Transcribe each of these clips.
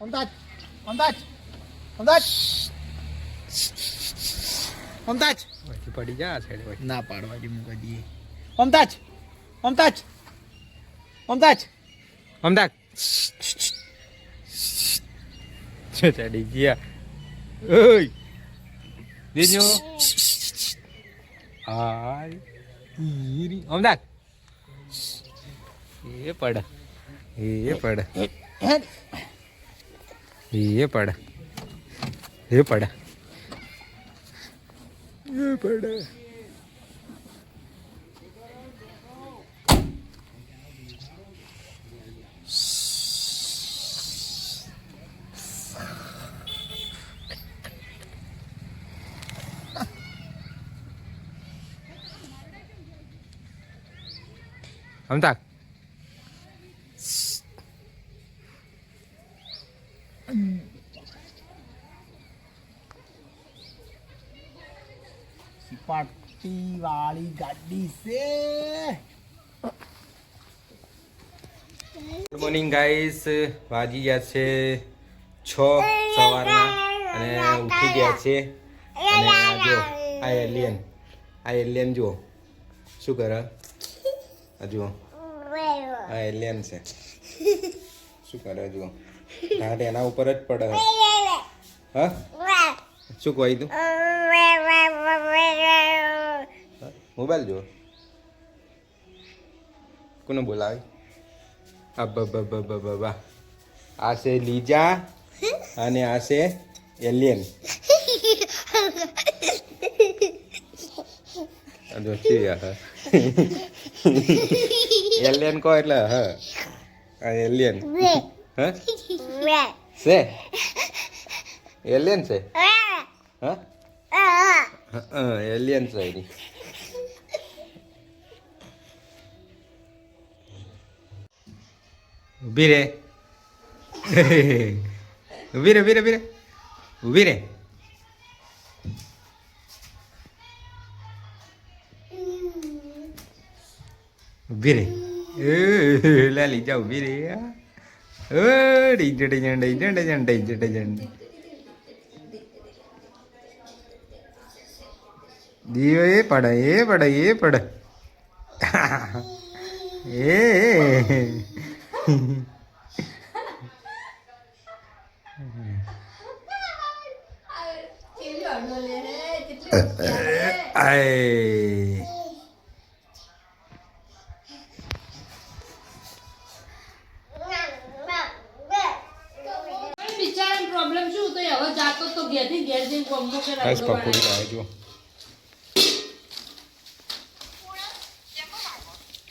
મમતાજ મમતાજ મમતાજ પછી પડી જા સાઈડ ના પાડવાથી મૂકી દઈએ. મમતાજ મમતાજ મમતાજ અમદાક ચડી ગયા. ઓય. દેજો. હાય. ઈરી. અમદાક એ પડ. એ પડ. એ પડ એ પડ એ પડ અમદાક સિપાટી વાળી ગાડી છે. ગુડ મોર્નિંગ ગાઈસ વાજી ગયા છે છ સવારના અને ઉઠી ગયા છે. અને જો, આ એલિયન આ એલિયન જુઓ. શું કરે? આ જુઓ. આ એલિયન છે. શું કરે જુઓ? ઘાટ એના ઉપર જ પડે. હા? શું કહી તું? મોબાઈલ જુઓ. કોને બોલાવે? આ બા આ છે લીજા અને આ છે એલિયન. એલિયન કહો એટલે હ. આ એલિયન. હ? છે એલિયન છે? હ? એલિયન છે એની. ઊભી રે ઊભી રે ઊભી રે ઊભી રે ઊભી રે ઊભી રે એ લે લીજા ઊભી રે ઓ DJ DJ DJ DJ DJ DJ દીવો એ પડ એ પડ એ પડ એ આય પ્રોબ્લેમ શું? તો હવે જાતો તો ઘેરથી ઘેર જઈને ગમો કે બસ રાયડો પકોડી બનાવે. લાવે જો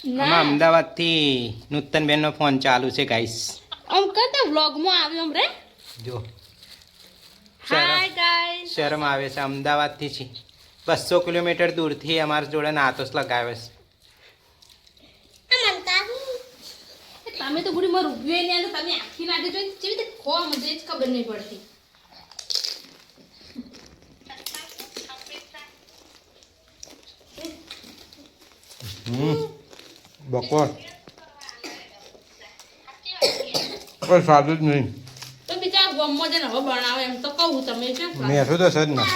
આમાં અમદાવાદથી નૂતનબેનનો ફોન ચાલુ છે ગાઈસ આમ કરતા વ્લોગમાં આવ્યો આમ રે. જો. હાય શરમ. ગાઈસ શરમ આવે છે અમદાવાદથી છે. બસો કિલોમીટર દૂરથી અમારા જોડે નાતોસ લગાવે છે. તમે તો ગુડી માં રૂપિયો નહીં આલે તમે આખી નાખી જોઈ જેવી રીતે ખો મજે જ ખબર નહીં પડતી. હમ. બકોર કોઈ સાદું જ નહીં તો બિચારા ગમમાં જઈને હવે બનાવે એમ તો કહું તમે કેમ ખાવ? મેઠું તો છે જ ના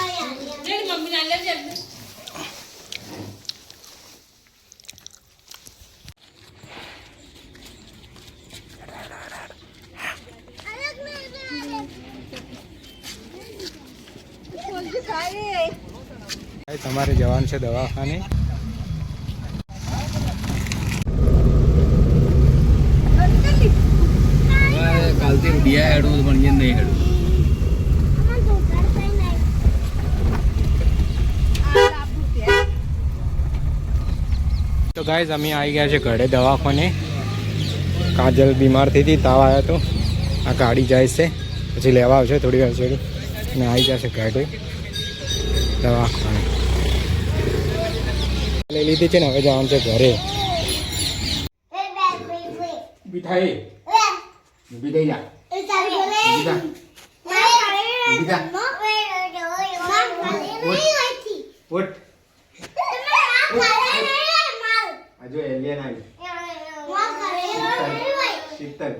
લે મમ્મી ના લેજે તમારે જવાનું છે દવાખાને તો ગાઈઝ અમે આવી ગયા છે ઘરે દવાખાને. કાજલ બીમાર થઈ હતી તાવ આવ્યો હતો આ ગાડી જાય છે. પછી લેવા આવશે થોડી વાર સુધી. અને આવી જશે ઘરે. દવાખાને. લઈ લીધી છે ને હવે જવાનું છે ઘરે. ઊભી ઊભી થઈ જા. ઊભી થા ઊભી થા ઉઠ આ જો એલિયન આવી. શીતલ.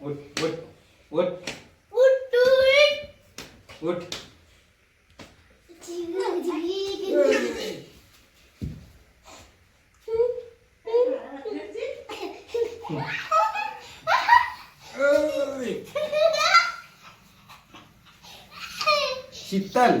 ઉઠ ઉઠ. ઉઠ. ઉઠ. શીતલ.